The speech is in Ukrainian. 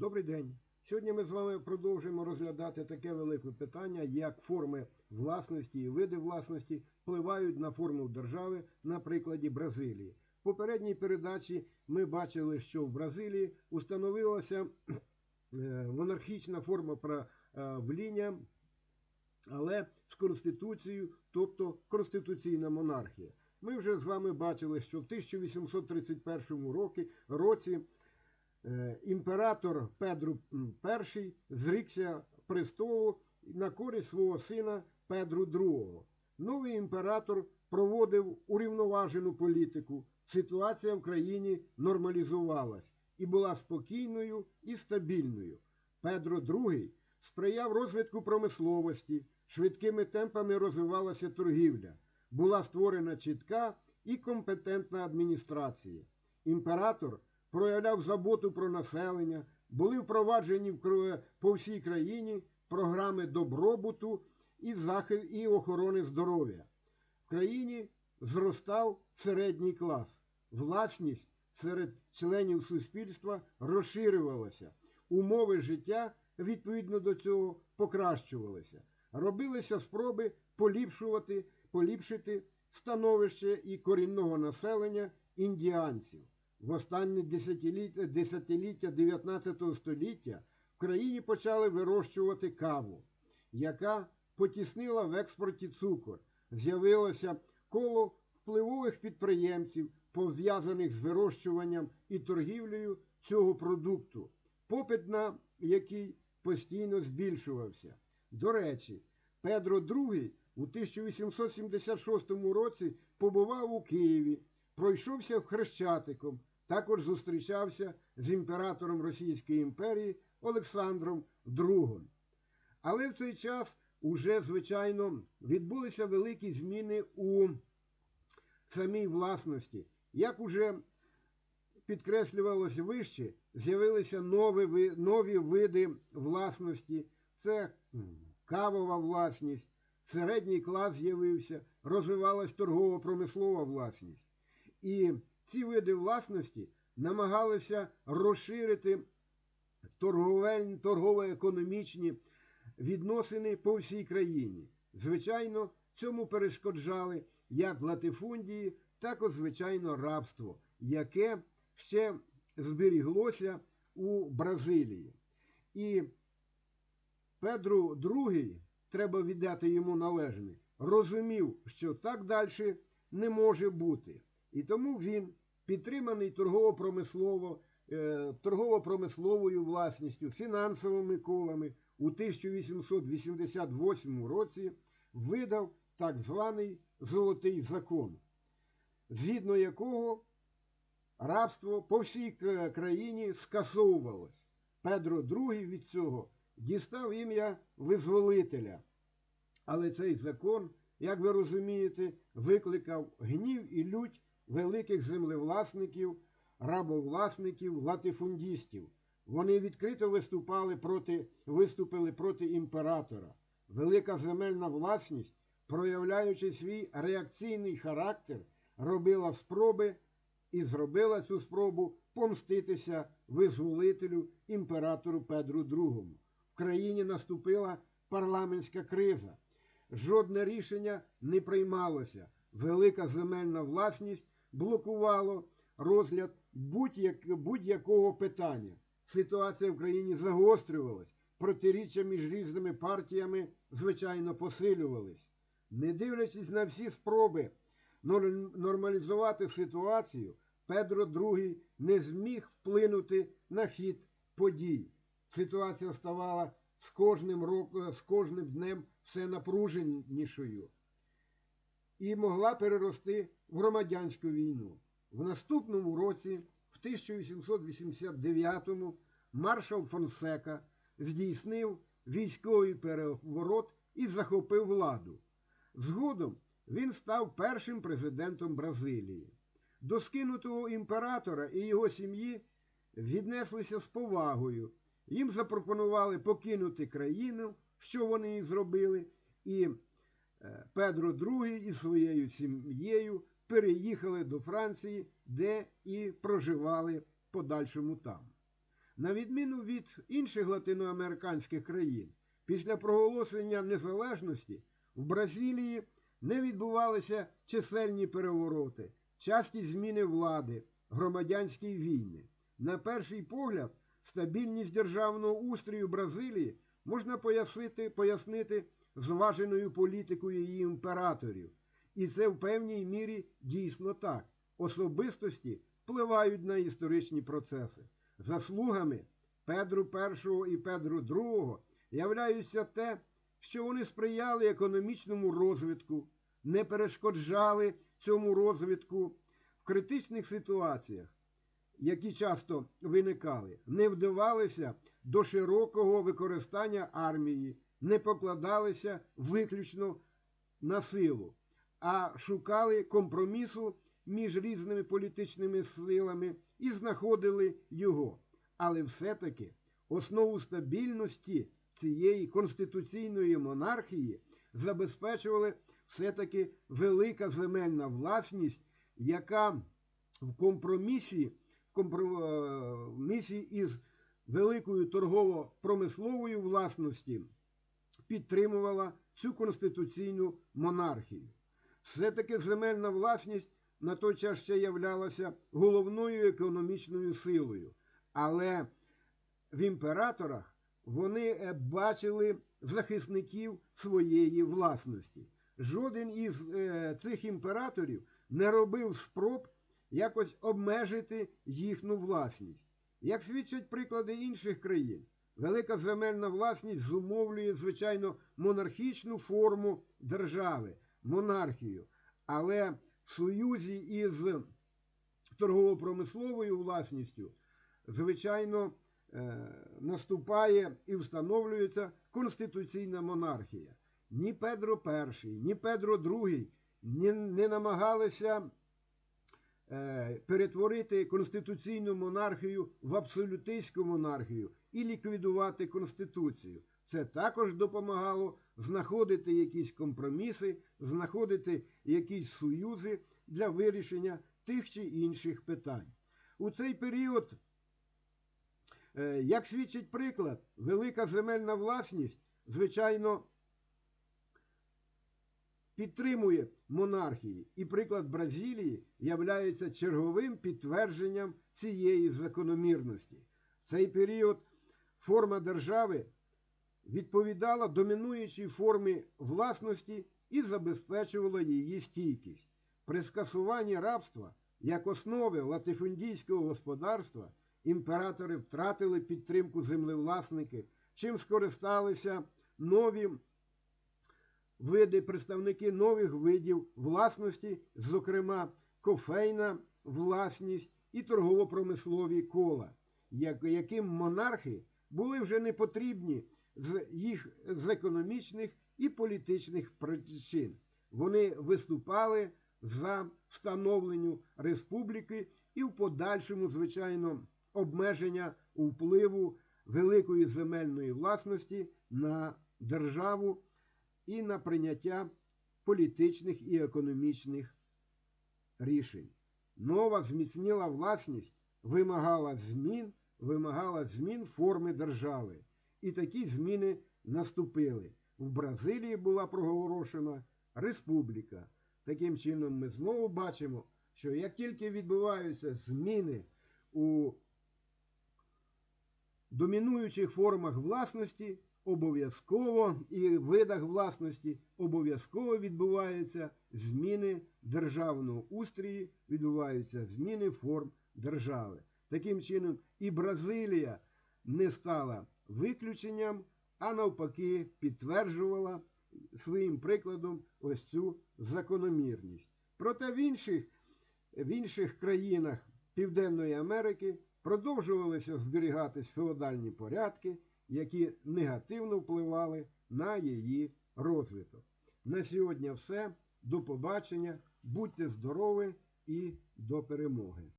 Добрий день. Сьогодні ми з вами продовжуємо розглядати таке велике питання, як форми власності і види власності впливають на форму держави на прикладі Бразилії. В попередній передачі ми бачили, що в Бразилії установилася е, монархічна форма правління, але з конституцією, тобто конституційна монархія. Ми вже з вами бачили, що в 1831 році, Е, імператор Педро І зрікся престолу на користь свого сина Педру II. Новий імператор проводив урівноважену політику. Ситуація в країні нормалізувалась і була спокійною і стабільною. Педро II сприяв розвитку промисловості, швидкими темпами розвивалася торгівля, була створена чітка і компетентна адміністрація. Імператор проявляв заботу про населення, були впроваджені по всій країні програми добробуту і захист і охорони здоров'я. В країні зростав середній клас. Власність серед членів суспільства розширювалася. Умови життя відповідно до цього покращувалися. Робилися спроби поліпшувати, поліпшити становище і корінного населення індіанців. В останні десятиліття, десятиліття 19 століття в країні почали вирощувати каву, яка потіснила в експорті цукор. З'явилося коло впливових підприємців, пов'язаних з вирощуванням і торгівлею цього продукту, попит на який постійно збільшувався. До речі, Педро II у 1876 році побував у Києві, пройшовся Хрещатиком. Також зустрічався з імператором Російської імперії Олександром II. Але в цей час уже, звичайно, відбулися великі зміни у самій власності. Як уже підкреслювалося вище, з'явилися нові, нові види власності. Це кавова власність, середній клас з'явився, розвивалась торгово-промислова власність. І ці види власності намагалися розширити торгово-економічні відносини по всій країні. Звичайно, цьому перешкоджали як латифундії, так і, звичайно, рабство, яке ще зберіглося у Бразилії. І Педру II, треба віддати йому належне, розумів, що так далі не може бути. І тому він підтриманий торгово-промислово, е, торгово-промисловою власністю, фінансовими колами у 1888 році видав так званий Золотий закон, згідно якого рабство по всій країні скасовувалось. Педро II від цього дістав ім'я визволителя. Але цей закон, як ви розумієте, викликав гнів і лють великих землевласників, рабовласників, латифундістів. Вони відкрито виступали проти, виступили проти імператора. Велика земельна власність, проявляючи свій реакційний характер, робила спроби і зробила цю спробу помститися визволителю імператору Педру II. В країні наступила парламентська криза. Жодне рішення не приймалося. Велика земельна власність блокувало розгляд будь-якого питання. Ситуація в країні загострювалась, протиріччя між різними партіями, звичайно, посилювались. Не дивлячись на всі спроби нормалізувати ситуацію, Педро II не зміг вплинути на хід подій. Ситуація ставала з кожним роком, з кожним днем все напруженішою і могла перерости в громадянську війну. В наступному році, в 1889-му, маршал Фонсека здійснив військовий переворот і захопив владу. Згодом він став першим президентом Бразилії. До скинутого імператора і його сім'ї віднеслися з повагою. Їм запропонували покинути країну, що вони і зробили, і Педро II із своєю сім'єю переїхали до Франції, де і проживали подальшому там. На відміну від інших латиноамериканських країн, після проголошення незалежності в Бразилії не відбувалися чисельні перевороти, часті зміни влади, громадянські війни. На перший погляд, стабільність державного устрою Бразилії можна пояснити, пояснити зваженою політикою її імператорів. І це в певній мірі дійсно так. Особистості впливають на історичні процеси. Заслугами Педру І і Педру II являються те, що вони сприяли економічному розвитку, не перешкоджали цьому розвитку в критичних ситуаціях, які часто виникали, не вдавалися до широкого використання армії, не покладалися виключно на силу, а шукали компромісу між різними політичними силами і знаходили його. Але все-таки основу стабільності цієї конституційної монархії забезпечували все-таки велика земельна власність, яка в компромісі, компромісі із великою торгово-промисловою власності підтримувала цю конституційну монархію. Все-таки земельна власність на той час ще являлася головною економічною силою. Але в імператорах вони е, бачили захисників своєї власності. Жоден із е, цих імператорів не робив спроб якось обмежити їхню власність. Як свідчать приклади інших країн, велика земельна власність зумовлює, звичайно, монархічну форму держави, монархію. Але в союзі із торгово-промисловою власністю, звичайно, е, наступає і встановлюється конституційна монархія. Ні Педро І, ні Педро II не, намагалися перетворити конституційну монархію в абсолютистську монархію і ліквідувати Конституцію. Це також допомагало знаходити якісь компроміси, знаходити якісь союзи для вирішення тих чи інших питань. У цей період, е, як свідчить приклад, велика земельна власність, звичайно, підтримує монархії, і приклад Бразилії являється черговим підтвердженням цієї закономірності. В цей період форма держави відповідала домінуючій формі власності і забезпечувала її стійкість. При скасуванні рабства як основи латифундійського господарства імператори втратили підтримку землевласників, чим скористалися нові види, представники нових видів власності, зокрема кофейна власність і торгово-промислові кола, яким монархи були вже не потрібні з їх з економічних і політичних причин. Вони виступали за встановленню республіки і в подальшому, звичайно, обмеження впливу великої земельної власності на державу і на прийняття політичних і економічних рішень. Нова зміцніла власність вимагала змін, вимагала змін форми держави. І такі зміни наступили. В Бразилії була проголошена республіка. Таким чином, ми знову бачимо, що як тільки відбуваються зміни у домінуючих формах власності, обов'язково і видах власності обов'язково відбуваються зміни державного устрії, відбуваються зміни форм держави. Таким чином, і Бразилія не стала виключенням, а навпаки, підтверджувала своїм прикладом ось цю закономірність. Проте в інших, в інших країнах Південної Америки продовжувалися зберігатись феодальні порядки, які негативно впливали на її розвиток. На сьогодні все. До побачення, будьте здорові і до перемоги!